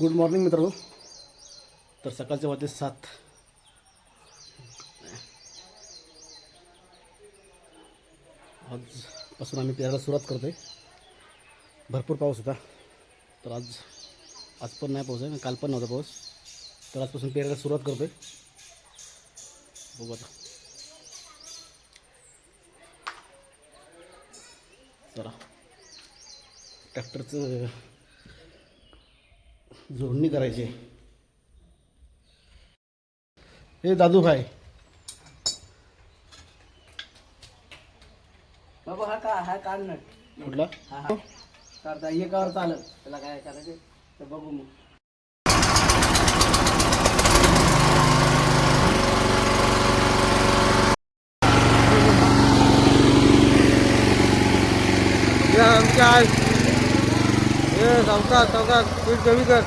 Good morning मित्रांनो. तर सकाळचे वाजले सात. आजपासून आम्ही पेरायला सुरुवात करतो आहे भरपूर पाऊस होता. तर आज आज पण नाही पाऊस आहे काल पण नव्हता पाऊस. तर आजपासून पेरायला सुरुवात करतोय. बघू आता. चला. ट्रॅक्टरचं जोडणी करायची. हे दादू भाई. बाबा हा का हा काढ नट. कुठला हा हा. करता एकावर चालत. त्याला काय करायचं तर बघू मग. आमच्या हे चौकात चौकात पीठ कमी कर.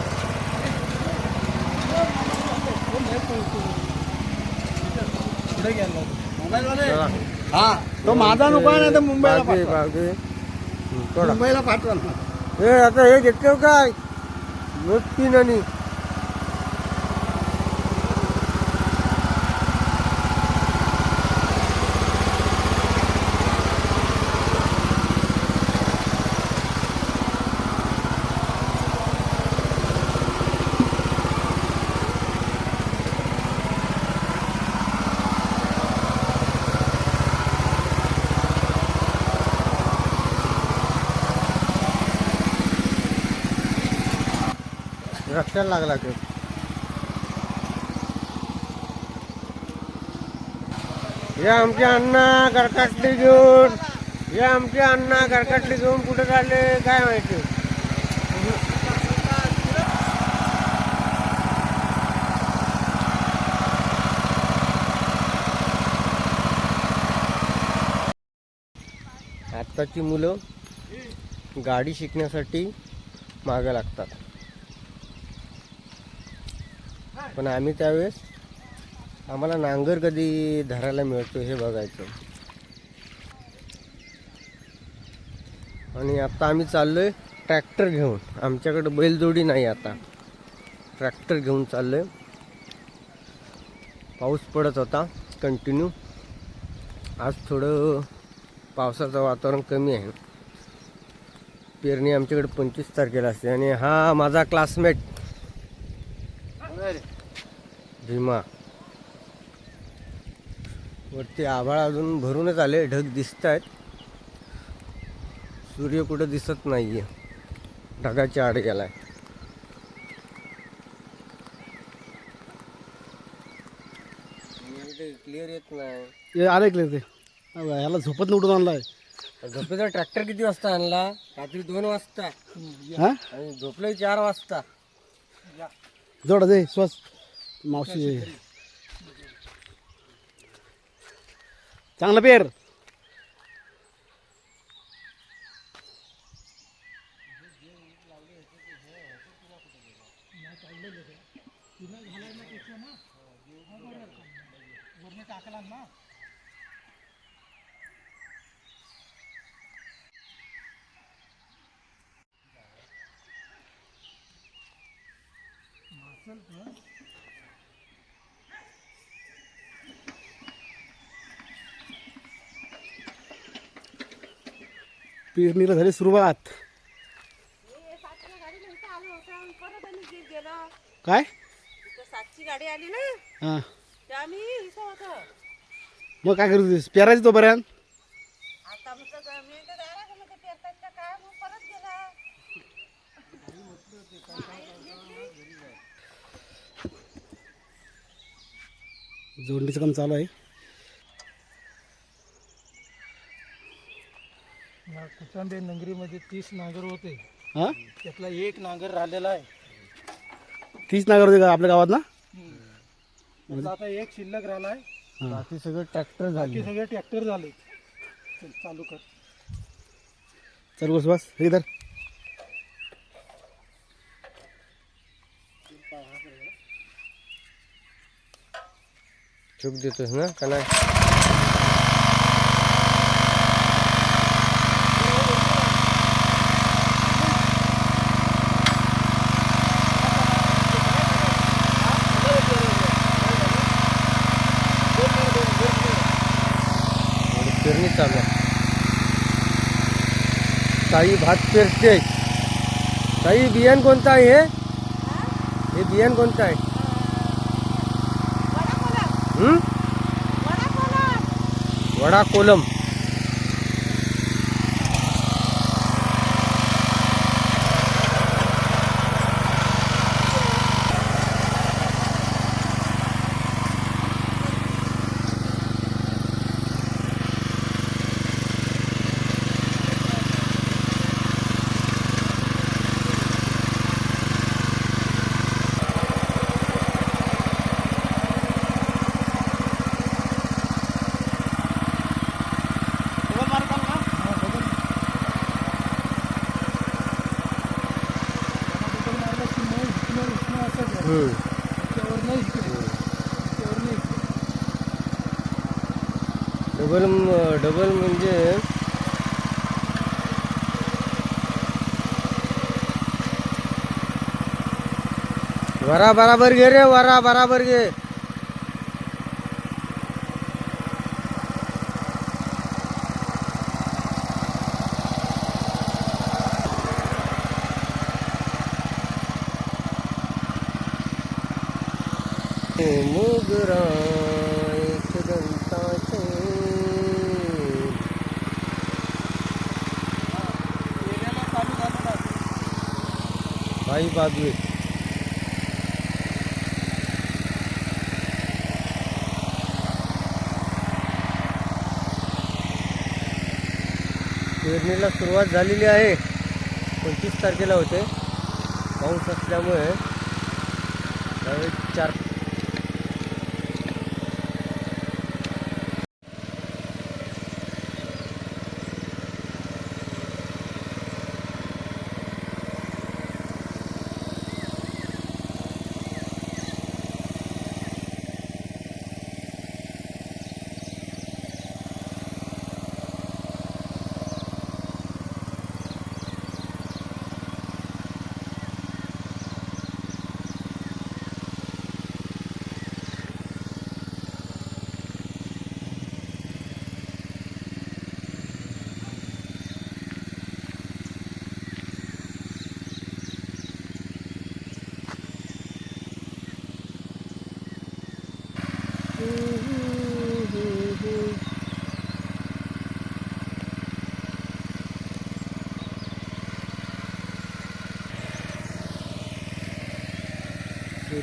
हा तो माझा नको आहे नाही तर मुंबईला पाठवा. हं. मुंबईला पाठवा ना. हे आता हे घेतलं काय नोट तीन आणि रस्त्याला लागला तो. हे आमचे अण्णा गरकाटली घेऊन हे आमचे अण्णा गरकाटली घेऊन कुठे काढले काय माहिती? आत्ताची मुलं गाडी शिकण्यासाठी मागं लागतात. पण आम्ही त्यावेळेस आम्हाला नांगर कधी धरायला मिळतो हे बघायचं. आणि आता आम्ही चाललोय ट्रॅक्टर घेऊन. आमच्याकडे बैलजोडी नाही आता. ट्रॅक्टर घेऊन चाललोय. पाऊस पडत होता कंटिन्यू आज थोडं पावसाचं वातावरण कमी आहे. पेरणी आमच्याकडे पंचवीस तारखेला असते आणि हा माझा क्लासमेट भीमा. वरती आभाळ अजून भरूनच आले ढग दिसत आहेत सूर्य कुठं दिसत नाहीये. ढगाच्या आड गेलाय क्लिअर येत नाही. हे आलं ते. ह्याला झोपत उठून आणलाय. झोपेचा ट्रॅक्टर किती वाजता आणला? रात्री दोन वाजता. हा? आणि झोपलोय चार वाजता. जोडा दे श्वास मावशी चांगलं पेर पेरणीला झाली सुरुवात. काय? सातची गाडी आली ना हां. आम्ही मग काय करू पेरायचं तोपर्यंत आता म्हटलं काय परत गेला जोडणीचं काम चालू आहे. कुचांबे नगरीमध्ये तीस नांगर होते. हा? त्यातला एक नांगर राहिलेला आहे. तीच नागर होते का आपल्या गावात ना त्यातला आता एक शिल्लक राहिलाय हा. बाकी सगळं ट्रॅक्टर झाले. बाकी सगळे ट्रॅक्टर झाले. चल, चालू कर. चल बस बस. हे धर. चूक देतोस ना का नाही चालू आहे ताई भात पेरते. ताई बियाण कोणतं आहे हे? हे बियाण कोणतं आहे? वडा कोलम डबल म्हणजे वरा बराबर घे रे वरा बराबर घे. मोगरा एक दंताचे भाई बाजू पेरणीला सुरुवात झालेली आहे. पंचवीस तारखेला होते. पाऊस असल्यामुळे चार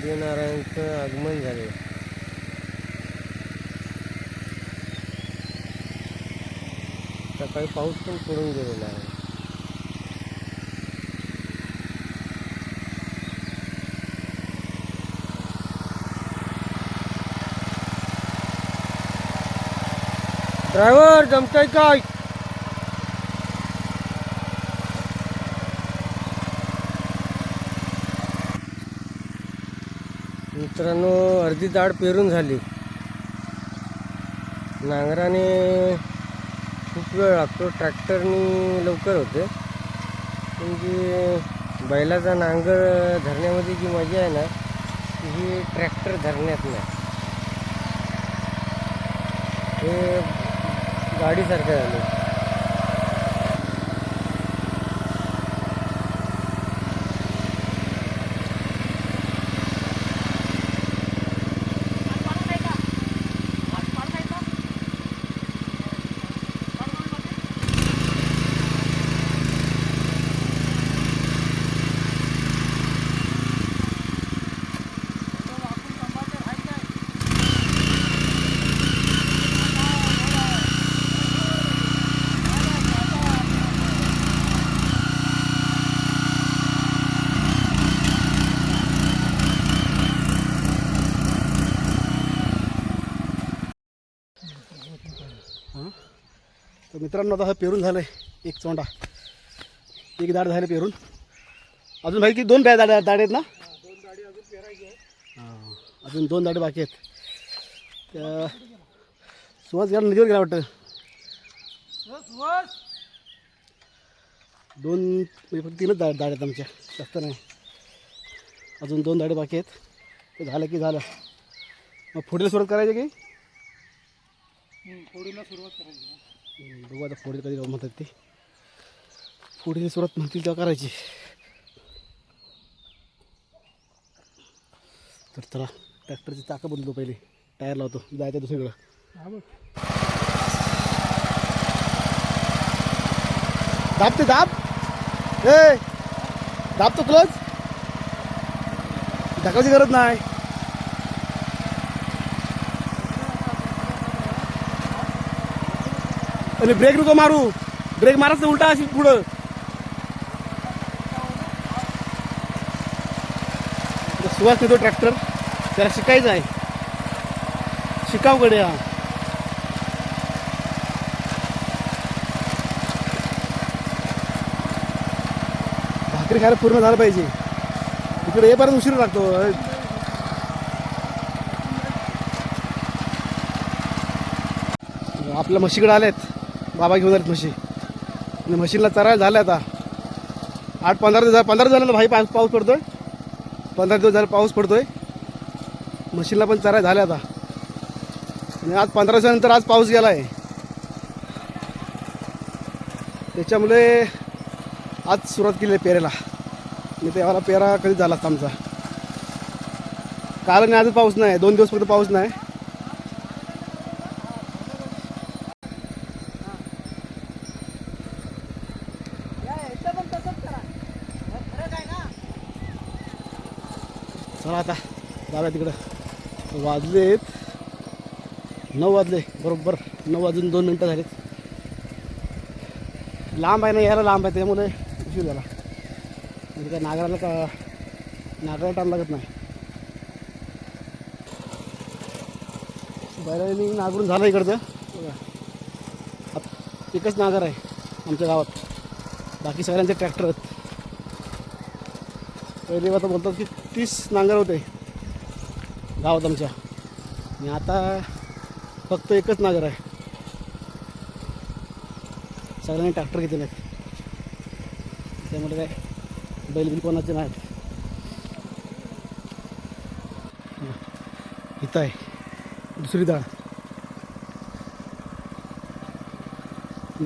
सूर्यनारायणचं आगमन झाले. सकाळी पाऊस पण पडून गेलेला आहे. ड्रायव्हर जमतंय काय मित्रांनो अर्धी दाढ पेरून झाली. नांगराने खूप वेळ लागतो. ट्रॅक्टरनी लवकर होते. म्हणजे बैलाचा नांगर धरण्यामध्ये जी मजा आहे ना ती ही ट्रॅक्टर धरण्यात नाही. हे गाडीसारखं झालं हां तर मित्रांनो आता पेरून झालं आहे एक चोंडा. एक दाड झालं पेरून. अजून भाई की दोन बॅ दाड दाड आहेत ना? हां अजून दोन दाडे बाकी आहेत. त्या सुहास गेला नदीवर गेला वाटतं. दोन म्हणजे फक्त तीनच दाड दाड आहेत आमच्या. जास्त नाही. अजून दोन दाडे बाकी आहेत. ते झालं की झालं. मग पुढील सुरुवात करायची की? बघू आता पुढे कधी म्हणतात ते. पुढे सुरुवात म्हणतील तेव्हा करायची. तर चला ट्रॅक्टरची चाकं बदलतो पहिले. टायर लावतो जायचं दुसरीकडं. दाब ते दाब. ए दाब तो क्लोज ढकायची गरज नाही. आणि ब्रेक नको मारू ब्रेक मारायचं उलटा अशी पुढं सुवास नेतो ट्रॅक्टर त्याला शिकायचं आहे शिकावकडे हा भाकरी खायला पूर्ण झालं पाहिजे इकडे येईपर्यंत उशीर लागतो आपल्या म्हशीकडे आलेत बाबा घेऊन आलेत म्हशी. आणि म्हशीला चरायला झालं आता. आठ पंधरा दिवस पंधरा दिवस झालं भाई पाऊस पाऊस आहे पंधरा दिवस झाला पाऊस पडतो आहे म्हशीला पण चरायला झालं आता. आणि आज पंधरा दिवसानंतर आज पाऊस गेला आहे त्याच्यामुळे आज सुरुवात केली आहे पेरेला मी तेव्हाला पेरा कधी झाला आमचा. काल आणि आज पाऊस नाही. दोन दिवस फक्त पाऊस नाही. चला आता जाऊया तिकडं. वाजलेत नऊ वाजले बरोबर. नऊ वाजून दोन मिनटं झालीत. लांब आहे ना यायला लांब आहे त्यामुळे उशीर झाला. म्हणजे काय नागराला का नागराला टाइम लागत नाही. बैलांनी नागरून झालं इकडचं. बघा. एकच नागर आहे आमच्या गावात. बाकी सगळ्यांचे ट्रॅक्टर आहेत. पहिले आता बोलतात की तीस नांगर होते गावात आमच्या आणि आता फक्त एकच नांगर आहे. सगळ्यांनी ट्रॅक्टर घेतले आहेत. त्यामुळे काय बैल बिल कोणाचे नाहीत. इथं आहे. दुसरी डाळ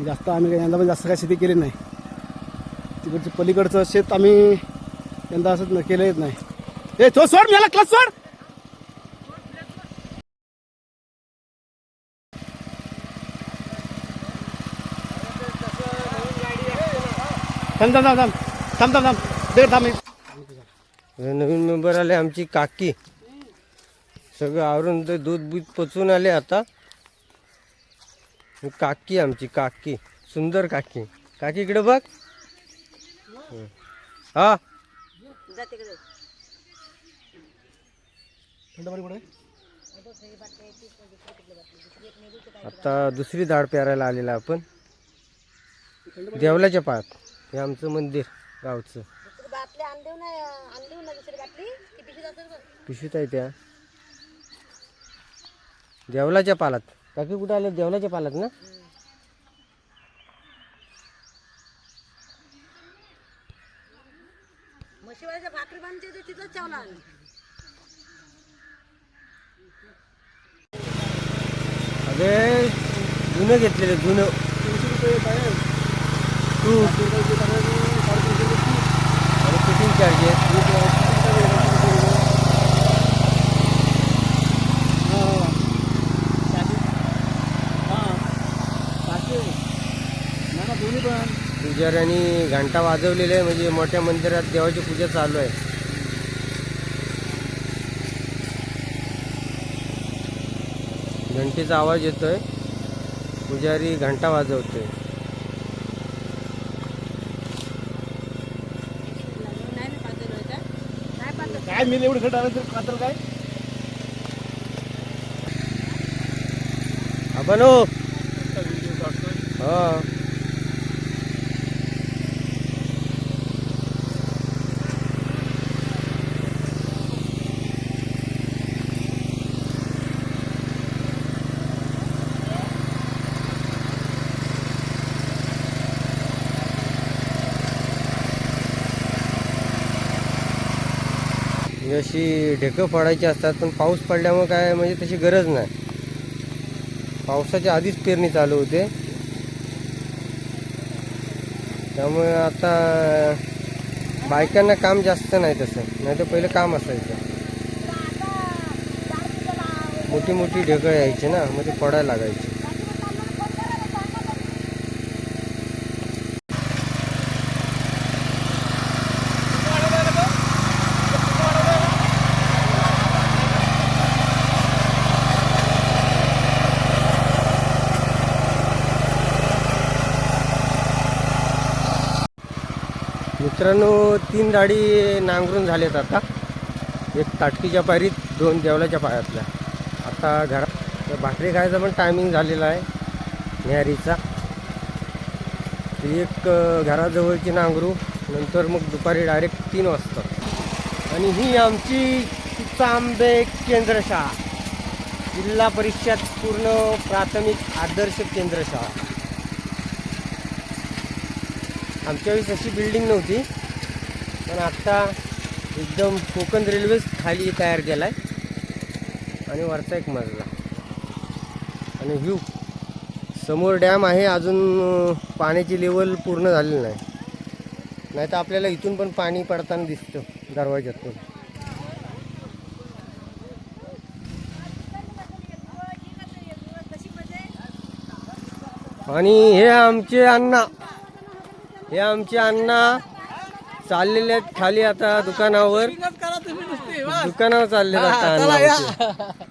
जास्त आम्ही काही यंदा पण जास्त काय शेती केली नाही. तिकडचं पलीकडचं शेत आम्ही यंदा असंच न केलं नाही. ए तो सोड मला क्लास सोड! थांब थांब थांब थांब. थांब थांब दे थांब. नवीन मेंबर आले आमची काकी. सगळं आवरून ते दूध बीत पचून आले आता. काकी आमची काकी. सुंदर काकी. काकी इकडे बघ. हा. आता दुसरी दाढ पेरायला आलेला आपण. देवलाच्या पायात हे आमचं मंदिर गावचं. पिशवीत आहे त्या. देवलाच्या पालात. काकी कुठे आले? देवलाच्या पालात ना? म्हशीवाल्याच्या भाकरी बांधते ते तिथंच ठेवला आम्ही. अरे जुनं घेतलेलं जुनं. तू. अरे फिटिंग चार्जेस नाही ना दोन्ही पण पुजाऱ्यांनी घंटा वाजवलेला आहे म्हणजे मोठ्या मंदिरात देवाची पूजा चालू आहे. घंटेचा आवाज येतोय. पुजारी घंटा वाजवतोय. काय मी एवढी खट आलं तर कातर काय? आपण हो. म्हणजे अशी ढेकं फाडायची असतात पण पाऊस पडल्यामुळे काय म्हणजे तशी गरज नाही. पावसाच्या आधीच पेरणी चालू होते. त्यामुळे आता बायकांना काम जास्त नाही तसं. नाही तर पहिलं काम असायचं. मोठी मोठी ढेकळं यायची ना मग ते पडायला लागायची. मित्रांनो तीन दाढी नांगरून झालेत आता. एक ताटकीच्या पायरीत दोन देवलाच्या पायातल्या. आता घरात भाकरी खायचा पण टायमिंग झालेला आहे न्यारीचा एक घराजवळची नांगरू नंतर मग दुपारी डायरेक्ट तीन वाजता. आणि ही आमची चांबे केंद्रशाळा. जिल्हा परिषद पूर्ण प्राथमिक आदर्श केंद्रशाळा. आमच्या वेळेस अशी बिल्डिंग नव्हती. पण आत्ता एकदम कोकण रेल्वेच खाली तयार केला आहे आणि वरचा एक मजला. आणि व्ह्यू. समोर डॅम आहे अजून पाण्याची लेवल पूर्ण झालेली नाही. नाही तर आपल्याला इथून पण पाणी पडताना दिसतं दरवाज्यातून. आणि हे आमचे अण्णा. हे आमचे अण्णा चाललेले आहेत खाली आता दुकानावर. दुकानावर चालले आता.